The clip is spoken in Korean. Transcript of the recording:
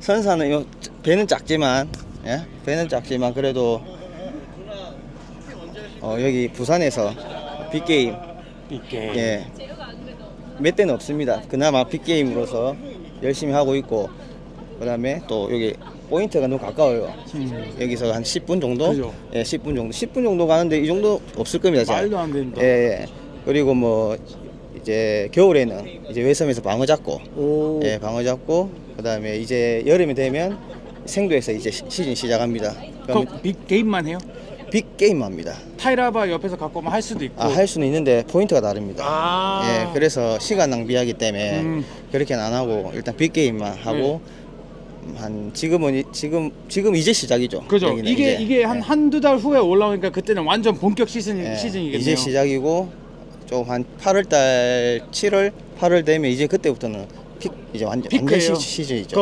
선사는 요 배는 작지만 예? 배는 작지만 그래도 어, 여기 부산에서 빅게임 빅게. 예. 몇 대는 없습니다. 그나마 빅게임으로서 열심히 하고 있고 그 다음에 또 여기 포인트가 너무 가까워요. 음. 여기서 한 10분 정도? 그죠. 예, 10분 정도. 10분 정도 가는데 이 정도 없을 겁니다. 말도 안 된다. 예, 예. 그리고 뭐 이제 겨울에는 이제 외섬에서 방어 잡고 오. 예, 방어 잡고 그다음에 이제 여름이 되면 생도에서 이제 시- 시즌 시작합니다. 그럼 그럼 빅 게임만 해요? 빅 게임 합니다. 타이라바 옆에서 갖고 오면 할 수도 있고. 아, 할 수는 있는데 포인트가 다릅니다. 아. 예, 그래서 시간 낭비하기 때문에 음. 그렇게는 안 하고 일단 빅 게임만 하고 한 지금은 이- 지금 지금 이제 시작이죠. 그죠. 여기는 이게 이제. 이게 한 예. 한두 달 후에 올라오니까 그때는 완전 본격 시즌 예, 시즌이겠네요. 이제 시작이고 좀한 8월 달 7월 8월 되면 이제 그때부터는 픽 이제 완전 완전 피크예요. 시즌이죠. 그럼